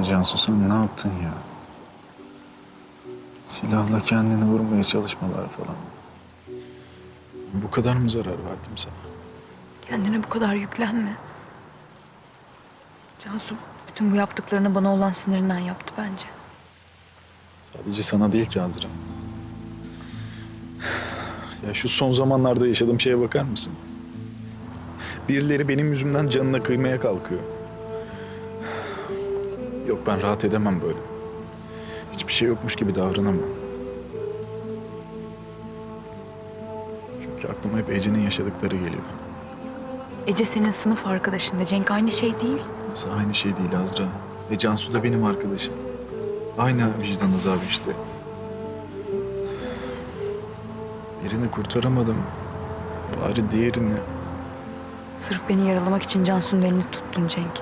Cansu sen ne yaptın ya? Silahla kendini vurmaya çalışmalar falan. Bu kadar mı zarar verdim sana? Kendine bu kadar yüklenme. Cansu bütün bu yaptıklarını bana olan sinirinden yaptı bence. Sadece sana değil ki Azra. Ya şu son zamanlarda yaşadığım şeye bakar mısın? Birileri benim yüzümden canına kıymaya kalkıyor. Yok ben rahat edemem böyle. Hiçbir şey yokmuş gibi davranamam. Çünkü aklıma hep Ece'nin yaşadıkları geliyor. Ece senin sınıf arkadaşın da Cenk aynı şey değil. Nasıl aynı şey değil Azra. Ve Cansu da benim arkadaşım. Aynı vicdan azabı işte. Birini kurtaramadım. Bari diğerini. Sırf beni yaralamak için Cansu'nun elini tuttun Cenk.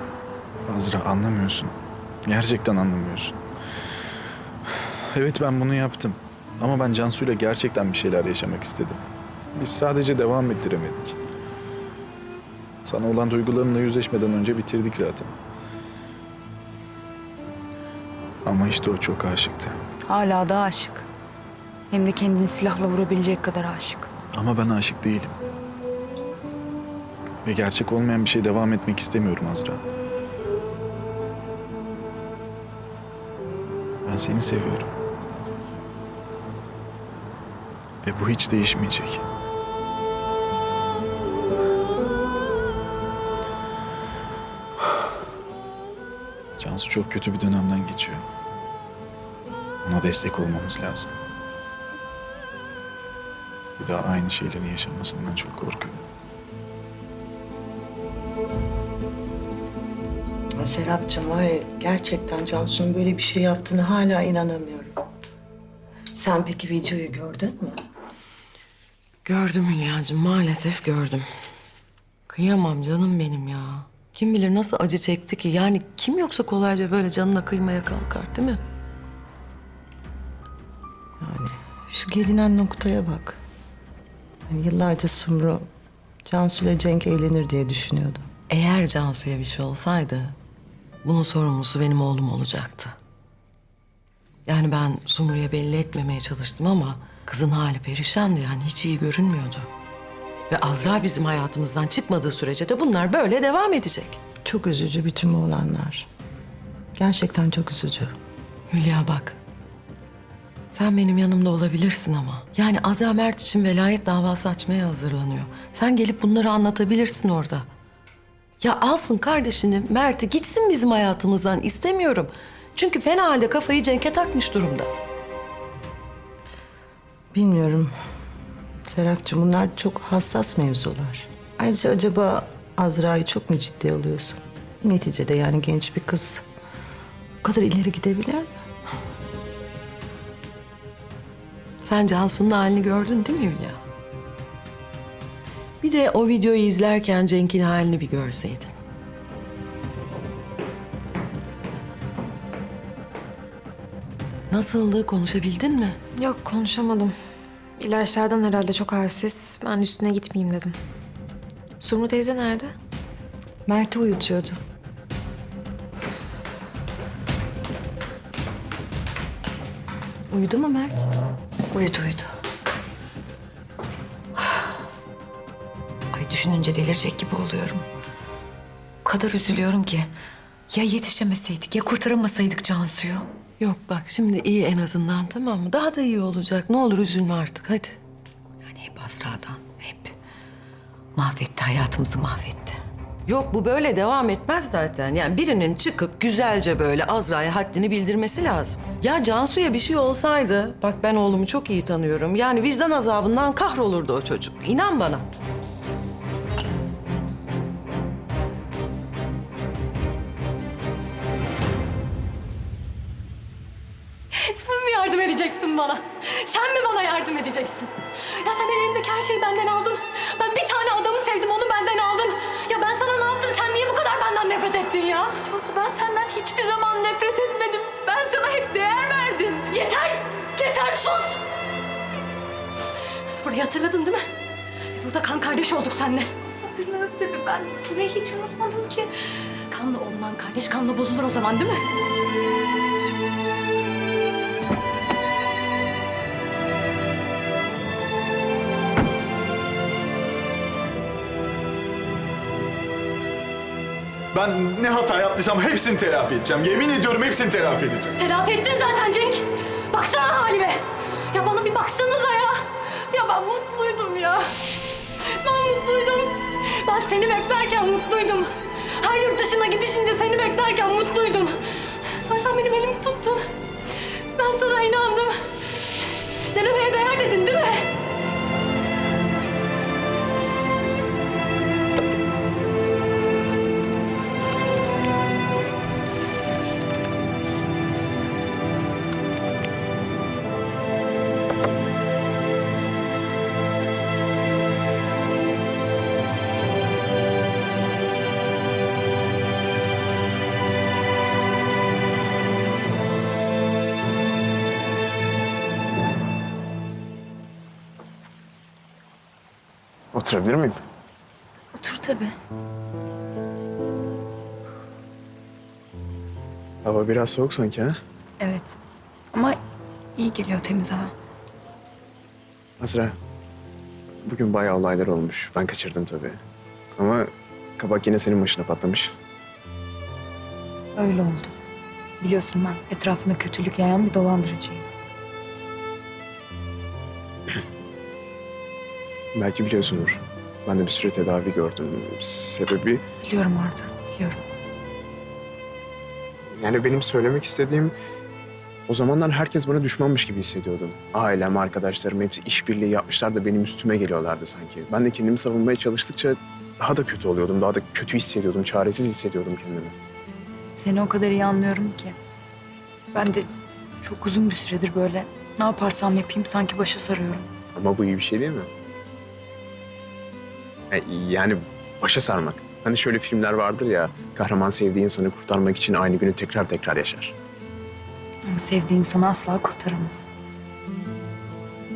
Azra anlamıyorsun. Gerçekten anlamıyorsun. Evet ben bunu yaptım. Ama ben Cansu'yla gerçekten bir şeyler yaşamak istedim. Biz sadece devam ettiremedik. Sana olan duygularımla yüzleşmeden önce bitirdik zaten. Ama işte o çok aşıktı. Hala da aşık. Hem de kendini silahla vurabilecek kadar aşık. Ama ben aşık değilim. Ve gerçek olmayan bir şey devam etmek istemiyorum Azra. Ben seni seviyorum. Ve bu hiç değişmeyecek. Cansu çok kötü bir dönemden geçiyor. Ona destek olmamız lazım. Bir daha aynı şeyleri yaşamasından çok korkuyorum. Ya Serapcığım var ya gerçekten Cansu'nun böyle bir şey yaptığını hala inanamıyorum. Sen peki videoyu gördün mü? Gördüm Hülya'cığım maalesef gördüm. Kıyamam canım benim ya. Kim bilir nasıl acı çekti ki. Yani kim yoksa kolayca böyle canına kıymaya kalkar değil mi? Şu gelinen noktaya bak. Hani yıllarca Sumru Cansu ile Cenk evlenir diye düşünüyordu. Eğer Cansu'ya bir şey olsaydı bunun sorumlusu benim oğlum olacaktı. Yani ben Sumru'ya belli etmemeye çalıştım ama kızın hali perişandı yani hiç iyi görünmüyordu. Ve Azra bizim hayatımızdan çıkmadığı sürece de bunlar böyle devam edecek. Çok üzücü bütün bu olanlar. Gerçekten çok üzücü. Hülya bak. Sen benim yanımda olabilirsin ama. Yani Azra Mert için velayet davası açmaya hazırlanıyor. Sen gelip bunları anlatabilirsin orada. Ya alsın kardeşini, Mert'i gitsin bizim hayatımızdan istemiyorum. Çünkü fena halde kafayı Cenk'e takmış durumda. Bilmiyorum. Serapcığım bunlar çok hassas mevzular. Ayrıca acaba Azra'yı çok mu ciddiye alıyorsun? Neticede yani genç bir kız. Bu kadar ileri gidebilir mi? Sen Cansu'nun halini gördün değil mi Hülya? Bir de o videoyu izlerken Cenk'in halini bir görseydin. Nasıldı? Konuşabildin mi? Yok konuşamadım. İlaçlardan herhalde çok halsiz. Ben üstüne gitmeyeyim dedim. Sumru teyze nerede? Mert'i uyutuyordu. Uyudu mu Mert? Uyudu uyudu. Düşününce delirecek gibi oluyorum. O kadar üzülüyorum ki. Ya yetişemeseydik ya kurtaramasaydık Cansu'yu. Yok bak şimdi iyi en azından tamam mı? Daha da iyi olacak. Ne olur üzülme artık hadi. Yani hep Azra'dan hep. Mahvetti hayatımızı mahvetti. Yok bu böyle devam etmez zaten. Yani birinin çıkıp güzelce böyle Azra'ya haddini bildirmesi lazım. Ya Cansu'ya bir şey olsaydı, bak ben oğlumu çok iyi tanıyorum. Yani vicdan azabından kahrolurdu o çocuk. İnan bana. Bana? Sen mi bana yardım edeceksin? Ya sen elindeki her şeyi benden aldın. Ben bir tane adamı sevdim, onu benden aldın. Ya ben sana ne yaptım? Sen niye bu kadar benden nefret ettin ya? Cansu ben senden hiçbir zaman nefret etmedim. Ben sana hep değer verdim. Yeter! Yeter sus! Burayı hatırladın değil mi? Biz burada kan kardeş olduk seninle. Hatırladım tabii ben. Burayı hiç unutmadım ki. kanla olunan kardeş kanla bozulur o zaman değil mi? Ben ne hata yaptıysam hepsini telafi edeceğim. Yemin ediyorum hepsini telafi edeceğim. Telafi ettin zaten Cenk. Baksana halime. Ya bana bir baksanıza ya. Ya ben mutluydum ya. Ben mutluydum. Ben seni beklerken mutluydum. Her yurt dışına gidişince seni beklerken mutluydum. Sonra sen benim elimi tuttun. Ben sana inandım. Oturabilir miyim? Otur tabii. Hava biraz soğuk sanki ha? Evet. Ama iyi geliyor temiz hava. Azra, bugün bayağı olaylar olmuş. Ben kaçırdım tabii. Ama kabak yine senin başına patlamış. Öyle oldu. Biliyorsun ben etrafında kötülük yayan bir dolandırıcıyım. Belki biliyorsundur. Ben de bir süre tedavi gördüm. Sebebi Biliyorum Arda, biliyorum. yani benim söylemek istediğim o zamanlar herkes bana düşmanmış gibi hissediyordum. Ailem, arkadaşlarım hepsi işbirliği yapmışlar da benim üstüme geliyorlardı sanki. Ben de kendimi savunmaya çalıştıkça daha da kötü oluyordum. Daha da kötü hissediyordum. Çaresiz hissediyordum kendimi. Seni o kadar iyi anlıyorum ki. Ben de çok uzun bir süredir böyle ne yaparsam yapayım sanki başa sarıyorum. Ama bu iyi bir şey değil mi? E, Yani başa sarmak. Hani şöyle filmler vardır ya, kahraman sevdiği insanı kurtarmak için aynı günü tekrar tekrar yaşar. Ama sevdiği insanı asla kurtaramaz.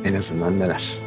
En azından neler.